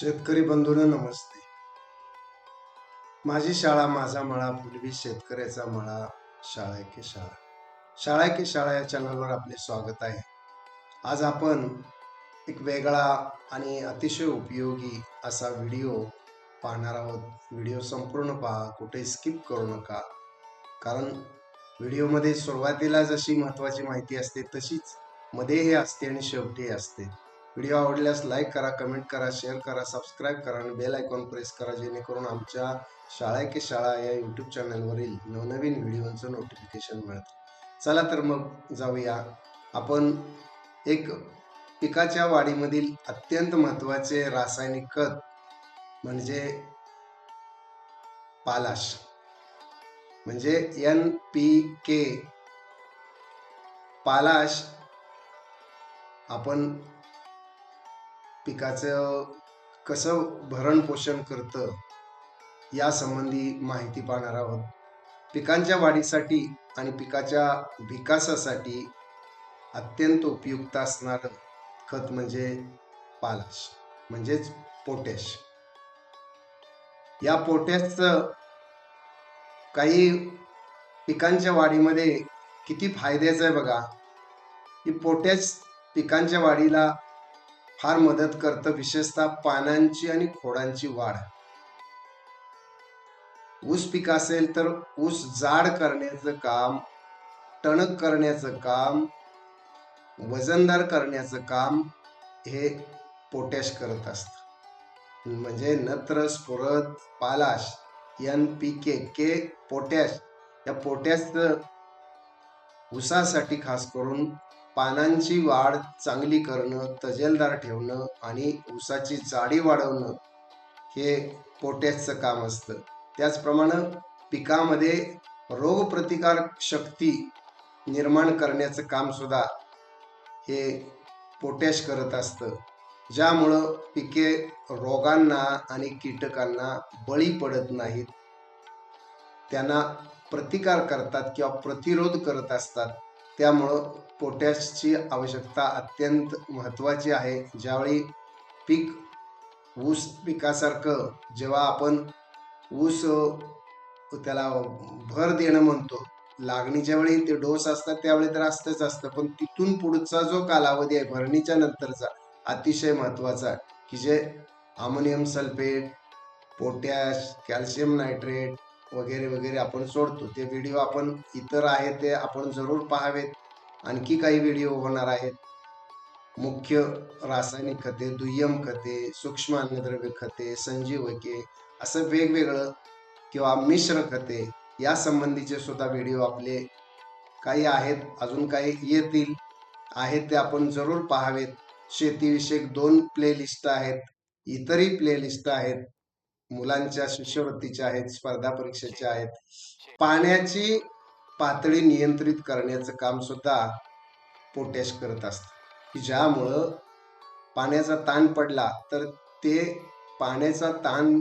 शेतकरी बंधून नमस्ते. माझी शाळा माझा मळा पूर्वी शेतकऱ्याचा मळा शाळा की शाळा. शाळा की शाळा या चॅनलवर आपले स्वागत आहे. आज आपण एक वेगळा आणि अतिशय उपयोगी असा व्हिडिओ पाहणार आहोत. व्हिडिओ संपूर्ण पहा कुठे स्किप करू नका. कारण व्हिडिओमध्ये सुरुवातीला जशी महत्त्वाची माहिती असते तशीच मध्ये हे असते आणि शेवटी असते. व्हिडिओ आवडल्यास लाईक करा कमेंट करा शेअर करा सबस्क्राईब करा आणि बेल आयकॉन प्रेस करा जेणेकरून आमच्या शाळा की शाळा या यूट्यूब चॅनलवरील नवनवीन व्हिडिओचं नोटिफिकेशन मिळतं. चला तर मग जाऊया. आपण एक पिकाच्या वाढीमधील अत्यंत महत्त्वाचे रासायनिक खत म्हणजे पालाश. म्हणजे एन पी के पालाश आपण पिकाचं कसं भरण पोषण करतं या संबंधी माहिती पाहणार आहोत. पिकांच्या वाढीसाठी आणि पिकाच्या विकासासाठी अत्यंत उपयुक्त असणारं खत म्हणजे पालाश म्हणजेच पोटॅश. या पोटॅशचं काही पिकांच्या वाढीमध्ये किती फायद्याचं आहे बघा. की पोटॅश पिकांच्या वाढीला फार मदत करतं विशेषतः पानांची आणि खोडांची वाढ. ऊस पीक असेल तर ऊस जाड करण्याचं काम टणक करण्याचं काम वजनदार करण्याचं काम हे पोटॅश करत असत. म्हणजे नत्र स्फुरद पालाश N P K K potash या पोटॅशचं ऊसासाठी खास करून पानांची वाढ चांगली करणं तजेलदार ठेवणं आणि ऊसाची जाडी वाढवणं हे पोटॅशचं काम असतं. त्याचप्रमाणे पिकामध्ये रोगप्रतिकार शक्ती निर्माण करण्याचं कामसुद्धा हे पोटॅश करत असतं. ज्यामुळं पिके रोगांना आणि कीटकांना बळी पडत नाहीत. त्यांना प्रतिकार करतात किंवा प्रतिरोध करत असतात. त्यामुळं पोटॅशची आवश्यकता अत्यंत महत्त्वाची आहे. ज्यावेळी पीक ऊस पिकासारखं जेव्हा आपण ऊस त्याला भर देणं म्हणतो लागणीच्या वेळी ते डोस असतात त्यावेळी तर असतंच असतं. पण तिथून पुढचा जो कालावधी आहे भरणीच्या नंतरचा अतिशय महत्त्वाचा आहे. की जे ammonium sulphate potash calcium nitrate वगैरे वगैरे आपण सोडतो. ते व्हिडिओ आपण इतर आहे ते आपण जरूर पाहावेत. आणखी काही व्हिडिओ होणार आहेत. मुख्य रासायनिक खते दुय्यम खते सूक्ष्म अन्नद्रव्य खते संजीवके असं वेगवेगळं किंवा मिश्र खते या संबंधीचे सुद्धा व्हिडिओ आपले काही आहेत. अजून काही येतील. आहेत ते आपण जरूर पाहावेत. शेतीविषयक दोन प्लेलिस्ट आहेत. इतरही प्लेलिस्ट आहेत. मुलांच्या शिष्यवृत्तीच्या आहेत स्पर्धा परीक्षेच्या आहेत. पाण्याची पातळी नियंत्रित करण्याचं काम सुद्धा पोटॅश करत असतं. की ज्यामुळं पाण्याचा ताण पडला तर ते पाण्याचा ताण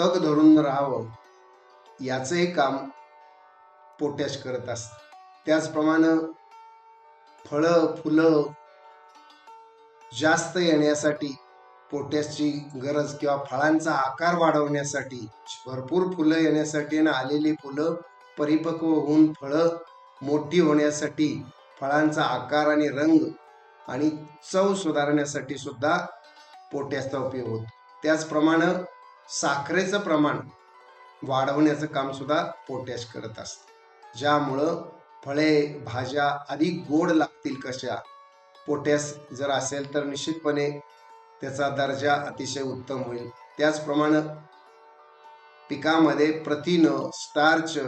तग धरून राहावं याचंही काम पोटॅश करत असतं. त्याचप्रमाणे फळं फुलं जास्त येण्यासाठी पोटॅशची गरज किंवा फळांचा आकार वाढवण्यासाठी भरपूर फुलं येण्यासाठी आणि आलेली फुलं परिपक्व होऊन फळं मोठी होण्यासाठी फळांचा आकार आणि रंग आणि चव सुधारण्यासाठी सुद्धा पोटॅशचा उपयोग होतो. त्याचप्रमाणे साखरेचं प्रमाण वाढवण्याचं काम सुद्धा पोटॅश करत असतं. ज्यामुळं फळे भाज्या अधिक गोड लागतील कशा? पोटॅश जर असेल तर निश्चितपणे त्याचा दर्जा अतिशय उत्तम होईल. त्याचप्रमाणे पिकामध्ये प्रथिन स्टार्च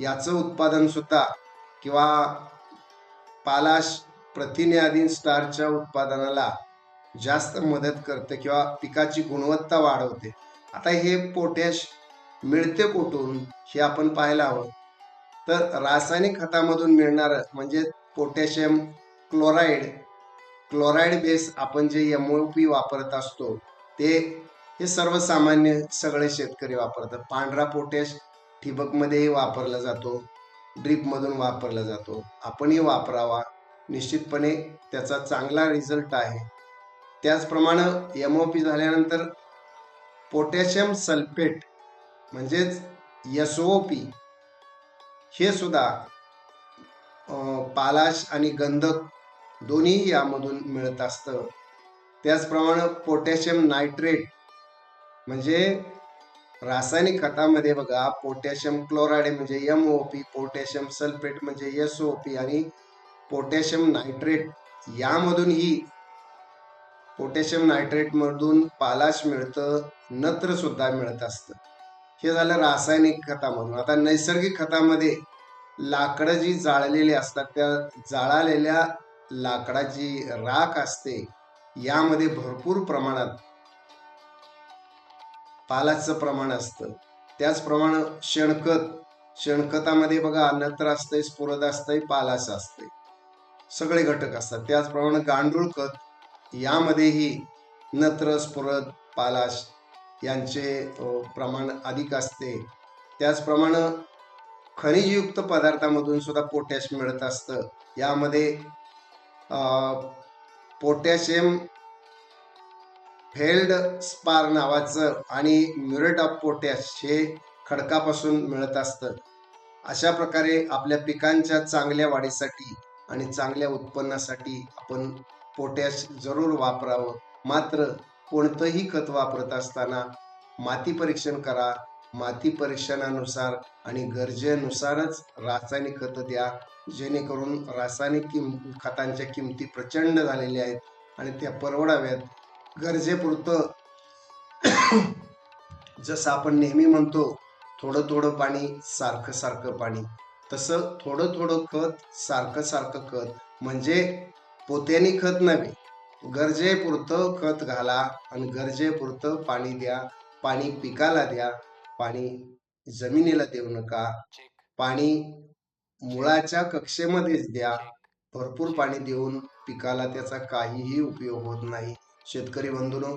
याचं उत्पादन सुद्धा किंवा पालाश प्रथिने आदी स्टारच्या उत्पादनाला जास्त मदत करते किंवा पिकाची गुणवत्ता वाढवते. आता हे पोटॅश मिळते कुठून हे आपण पाहायला हवं. तर रासायनिक खतामधून मिळणारं म्हणजे पोटॅशियम क्लोराईड क्लोराईड बेस आपण जे एम ओ पी वापरत असतो ते हे सर्वसामान्य सगळे शेतकरी वापरतात. पांढरा पोटॅश ठिबकमध्येही वापरला जातो ड्रीपमधून वापरला जातो. आपणही वापरावा. निश्चितपणे त्याचा चांगला रिझल्ट आहे. त्याचप्रमाणे एम ओ पी झाल्यानंतर पोटॅशियम सल्फेट म्हणजेच एस ओ पी हे सुद्धा पालाश आणि गंधक दोन्ही यामधून मिळत असतं. त्याचप्रमाणे पोटॅशियम नायट्रेट म्हणजे रासायनिक खतामध्ये बघा पोटॅशियम क्लोराईड म्हणजे M O P potassium sulphate म्हणजे एस ओ पी आणि पोटॅशियम नायट्रेट यामधूनही पोटॅशियम नायट्रेट मधून पालाश मिळतं नत्र सुद्धा मिळत असतं. हे झालं रासायनिक खतामधून. आता नैसर्गिक खतामध्ये लाकडं जी जाळलेली असतात त्या जाळालेल्या लाकडाची राख असते यामध्ये भरपूर प्रमाणात पालाचं प्रमाण असतं. त्याचप्रमाणे शेणखत शेणखतामध्ये बघा नत्र असतंय स्फुरद असतंय पालास असतंय. सगळे घटक असतात. त्याचप्रमाणे गांडूळ खत यामध्येही नत्र स्फुरद पालाश यांचे प्रमाण अधिक असते. त्याचप्रमाणे खनिजयुक्त पदार्थामधून सुद्धा पोटॅश मिळत असतं. यामध्ये पोटॅशियम फेल्ड स्पार नावाचं आणि म्युरेट ऑफ पोटॅश हे खडकापासून मिळत असतं. अशा प्रकारे आपल्या पिकांच्या चांगल्या वाढीसाठी आणि चांगल्या उत्पन्नासाठी आपण पोटॅश जरूर वापरावं. मात्र कोणतंही खत वापरत असताना माती परीक्षण करा माती परीक्षणानुसार आणि गरजेनुसारच रासायनिक खतं द्या जेणेकरून रासायनिक किम खतांच्या किमती प्रचंड झालेल्या आहेत आणि त्या परवडाव्यात. गरजेपुरतं जसं आपण नेहमी म्हणतो थोडं थोडं पाणी सारखं सारखं पाणी. तसं थोडं थोडं खत सारखं सारखं खत. म्हणजे पोत्यानी खत नव्हे. गरजेपुरतं खत घाला आणि गरजेपुरतं पाणी द्या. पाणी पिकाला द्या. पाणी जमिनीला देऊ नका. पाणी मुळाच्या कक्षेमध्येच द्या. भरपूर पाणी देऊन पिकाला त्याचा काहीही उपयोग होत नाही. शेतकरी बंधूंनो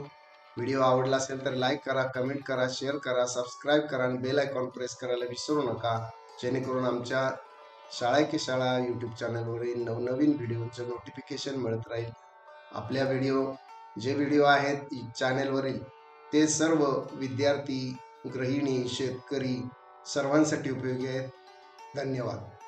व्हिडिओ आवडला असेल तर लाईक करा कमेंट करा शेअर करा सबस्क्राईब करा आणि बेल आयकॉन प्रेस करायला विसरू नका. जेणेकरून आमच्या शाळा की शाळा यूट्यूब चॅनलवरील नवनवीन व्हिडिओचं नोटिफिकेशन मिळत राहील. आपल्या व्हिडिओ जे व्हिडिओ आहेत चॅनेलवरील ते सर्व विद्यार्थी गृहिणी शेतकरी सर्वांसाठी उपयोगी आहेत. धन्यवाद.